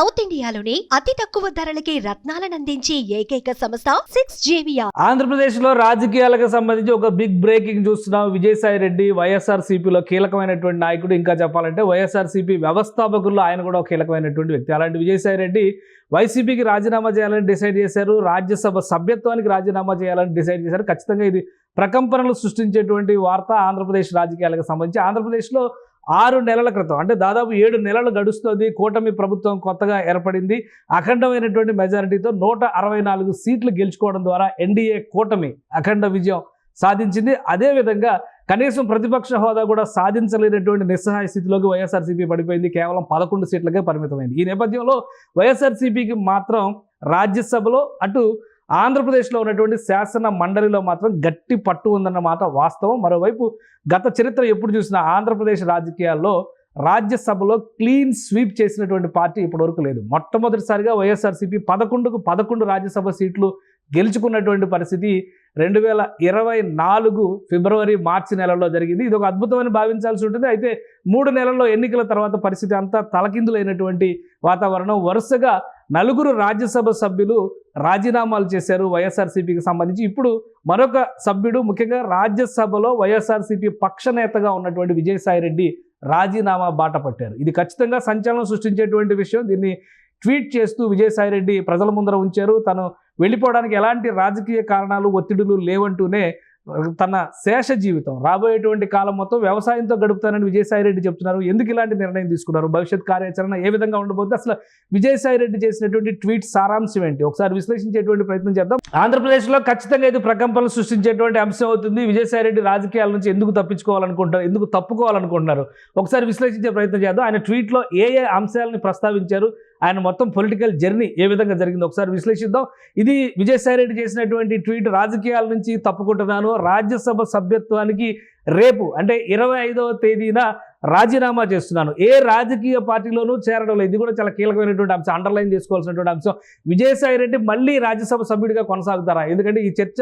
South ఇండియాలోని అతి తక్కువ ధరలకి రత్నాలను అందించే ఏకైక సంస్థ సిక్స్ జేవియా ఆంధ్రప్రదేశ్లో రాజకీయాలకు సంబంధించి ఒక బిగ్ బ్రేకింగ్ చూస్తున్నాం. విజయసాయి రెడ్డి వైఎస్ఆర్సీపీలో కీలకమైనటువంటి నాయకుడు. ఇంకా చెప్పాలంటే వైఎస్ఆర్సీపీ వ్యవస్థాపకుల్లో ఆయన కూడా ఒక కీలకమైనటువంటి వ్యక్తి. అలాంటి విజయసాయి రెడ్డి వైసీపీకి రాజీనామా చేయాలని డిసైడ్ చేశారు. రాజ్యసభ సభ్యత్వానికి రాజీనామా చేయాలని డిసైడ్ చేశారు. ఖచ్చితంగా ఇది ప్రకంపనలు సృష్టించేటువంటి వార్త ఆంధ్రప్రదేశ్ రాజకీయాలకు సంబంధించి. ఆంధ్రప్రదేశ్లో ఆరు నెలల క్రితం అంటే దాదాపు ఏడు నెలలు గడుస్తుంది కూటమి ప్రభుత్వం కొత్తగా ఏర్పడింది. అఖండమైనటువంటి మెజారిటీతో నూట అరవై నాలుగు సీట్లు గెలుచుకోవడం ద్వారా ఎన్డీఏ కూటమి అఖండ విజయం సాధించింది. అదేవిధంగా కనీసం ప్రతిపక్ష హోదా కూడా సాధించలేనటువంటి నిస్సహాయ స్థితిలోకి వైఎస్ఆర్సీపీ పడిపోయింది. కేవలం పదకొండు సీట్లకే పరిమితమైంది. ఈ నేపథ్యంలో వైఎస్ఆర్సీపీకి మాత్రం రాజ్యసభలో అటు ఆంధ్రప్రదేశ్లో ఉన్నటువంటి శాసన మండలిలో మాత్రం గట్టి పట్టు ఉందన్న మాట వాస్తవం. మరోవైపు గత చరిత్ర ఎప్పుడు చూసినా ఆంధ్రప్రదేశ్ రాజకీయాల్లో రాజ్యసభలో క్లీన్ స్వీప్ చేసినటువంటి పార్టీ ఇప్పటివరకు లేదు. మొట్టమొదటిసారిగా వైఎస్ఆర్సీపీ పదకొండుకు పదకొండు రాజ్యసభ సీట్లు గెలుచుకున్నటువంటి పరిస్థితి రెండు వేల ఇరవై నాలుగు ఫిబ్రవరి మార్చి నెలలో జరిగింది. ఇది ఒక అద్భుతమని భావించాల్సి ఉంటుంది. అయితే మూడు నెలల్లో ఎన్నికల తర్వాత పరిస్థితి అంతా తలకిందులైనటువంటి వాతావరణం. వరుసగా నలుగురు రాజ్యసభ సభ్యులు రాజీనామాలు చేశారు వైఎస్ఆర్సీపీకి సంబంధించి. ఇప్పుడు మరొక సభ్యుడు ముఖ్యంగా రాజ్యసభలో వైఎస్ఆర్సీపీ పక్షనేతగా ఉన్నటువంటి విజయసాయి రెడ్డి రాజీనామా బాట పట్టారు. ఇది ఖచ్చితంగా సంచలనం సృష్టించేటువంటి విషయం. దీన్ని ట్వీట్ చేస్తూ విజయసాయి రెడ్డి ప్రజల ముందర ఉంచారు. తను వెళ్ళిపోవడానికి ఎలాంటి రాజకీయ కారణాలు ఒత్తిడులు లేవంటూనే తన శేష జీవితం రాబోయేటువంటి కాలం మొత్తం వ్యవసాయంతో గడుపుతానని విజయసాయి రెడ్డి చెప్తున్నారు. ఎందుకు ఇలాంటి నిర్ణయం తీసుకున్నారు? భవిష్యత్ కార్యాచరణ ఏ విధంగా ఉండబోద్ది అసలు విజయసాయి రెడ్డి చేసినటువంటి ట్వీట్ సారాంశం ఏంటి? ఒకసారి విశ్లేషించేటువంటి ప్రయత్నం చేద్దాం. ఆంధ్రప్రదేశ్లో ఖచ్చితంగా ఇది ప్రకంపనలు సృష్టించేటువంటి అంశం అవుతుంది. విజయసాయి రెడ్డి రాజకీయాల నుంచి ఎందుకు తప్పించుకోవాలనుకుంటారు ఎందుకు తప్పుకోవాలనుకుంటున్నారు? ఒకసారి విశ్లేషించే ప్రయత్నం చేద్దాం. ఆయన ట్వీట్లో ఏ ఏ అంశాలని ప్రస్తావించారు? ఆయన మొత్తం పొలిటికల్ జర్నీ ఏ విధంగా జరిగిందో ఒకసారి విశ్లేషిద్దాం. ఇది విజయసాయి రెడ్డి చేసినటువంటి ట్వీట్. రాజకీయాల నుంచి తప్పుకుంటున్నాను. రాజ్యసభ సభ్యత్వానికి రేపు అంటే ఇరవై ఐదవ తేదీన రాజీనామా చేస్తున్నాను. ఏ రాజకీయ పార్టీలోనూ చేరడం లేదు. ఇది కూడా చాలా కీలకమైనటువంటి అంశం. అండర్లైన్ చేసుకోవాల్సినటువంటి అంశం. విజయసాయి రెడ్డి మళ్ళీ రాజ్యసభ సభ్యుడిగా కొనసాగుతారా? ఎందుకంటే ఈ చర్చ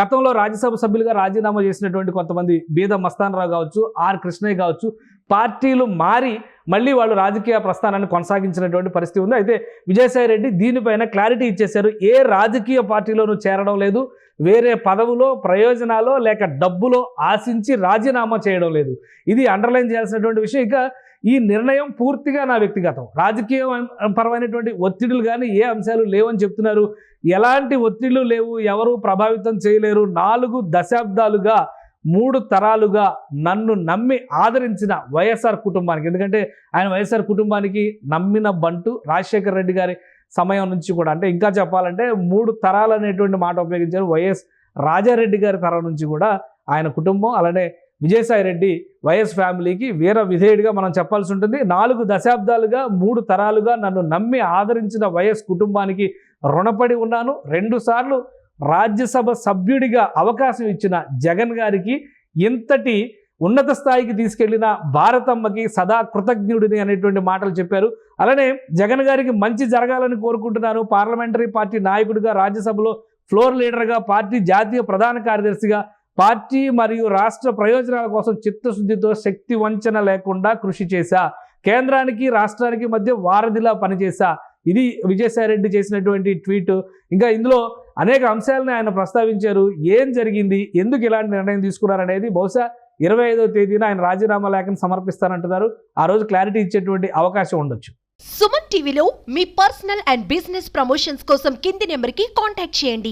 గతంలో రాజ్యసభ సభ్యులుగా రాజీనామా చేసినటువంటి కొంతమంది బీద మస్తాన్ రావు కావచ్చు ఆర్ కృష్ణయ్య కావచ్చు పార్టీలు మారి మళ్ళీ వాళ్ళు రాజకీయ ప్రస్థానాన్ని కొనసాగించినటువంటి పరిస్థితి ఉంది. అయితే విజయసాయి రెడ్డి దీనిపైన క్లారిటీ ఇచ్చేశారు. ఏ రాజకీయ పార్టీలోనూ చేరడం లేదు. వేరే పదవులో ప్రయోజనాలో లేక డబ్బులో ఆశించి రాజీనామా చేయడం లేదు. ఇది అండర్లైన్ చేయాల్సినటువంటి విషయం. ఇక ఈ నిర్ణయం పూర్తిగా నా వ్యక్తిగతం. రాజకీయ పరమైనటువంటి ఒత్తిడులు కానీ ఏ అంశాలు లేవని చెప్తున్నారు. ఎలాంటి ఒత్తిళ్ళు లేవు. ఎవరు ప్రభావితం చేయలేరు. నాలుగు దశాబ్దాలుగా మూడు తరాలుగా నన్ను నమ్మి ఆదరించిన వైఎస్ఆర్ కుటుంబానికి. ఎందుకంటే ఆయన వైఎస్ఆర్ కుటుంబానికి నమ్మిన బంటు రాజశేఖర్ రెడ్డి గారి సమయం నుంచి కూడా. అంటే ఇంకా చెప్పాలంటే మూడు తరాలు అనేటువంటి మాట ఉపయోగించారు వైఎస్ రాజారెడ్డి గారి తరం నుంచి కూడా ఆయన కుటుంబం అలానే విజయసాయి రెడ్డి వైఎస్ ఫ్యామిలీకి వీర విధేయుడిగా మనం చెప్పాల్సి ఉంటుంది. నాలుగు దశాబ్దాలుగా మూడు తరాలుగా నన్ను నమ్మి ఆదరించిన వైఎస్ కుటుంబానికి రుణపడి ఉన్నాను. రెండుసార్లు రాజ్యసభ సభ్యుడిగా అవకాశం ఇచ్చిన జగన్ గారికి ఇంతటి ఉన్నత స్థాయికి తీసుకెళ్ళిన భారతమ్మకి సదా కృతజ్ఞుడిని అనేటువంటి మాటలు చెప్పారు. అలానే జగన్ గారికి మంచి జరగాలని కోరుకుంటున్నాను. పార్లమెంటరీ పార్టీ నాయకుడిగా రాజ్యసభలో ఫ్లోర్ లీడర్గా పార్టీ జాతీయ ప్రధాన కార్యదర్శిగా పార్టీ మరియు రాష్ట్ర ప్రయోజనాల కోసం చిత్తశుద్ధితో శక్తి వంచన లేకుండా కృషి చేశా. కేంద్రానికి రాష్ట్రానికి మధ్య వారధిలా పనిచేశా. ఇది విజయసాయిరెడ్డి చేసినటువంటి ట్వీట్. ఇంకా ఇందులో అనేక అంశాలను ఆయన ప్రస్తావించారు. ఏం జరిగింది? ఎందుకు ఇలాంటి నిర్ణయం తీసుకున్నారనేది బహుశా ఇరవై ఐదవ తేదీన ఆయన రాజీనామా లేఖను సమర్పిస్తానంటున్నారు. ఆ రోజు క్లారిటీ ఇచ్చేటువంటి అవకాశం ఉండొచ్చు. సుమన్ టీవీలో మీ పర్సనల్ అండ్ బిజినెస్ ప్రమోషన్స్ కోసం కింది నెంబర్కి కాంటాక్ట్ చేయండి.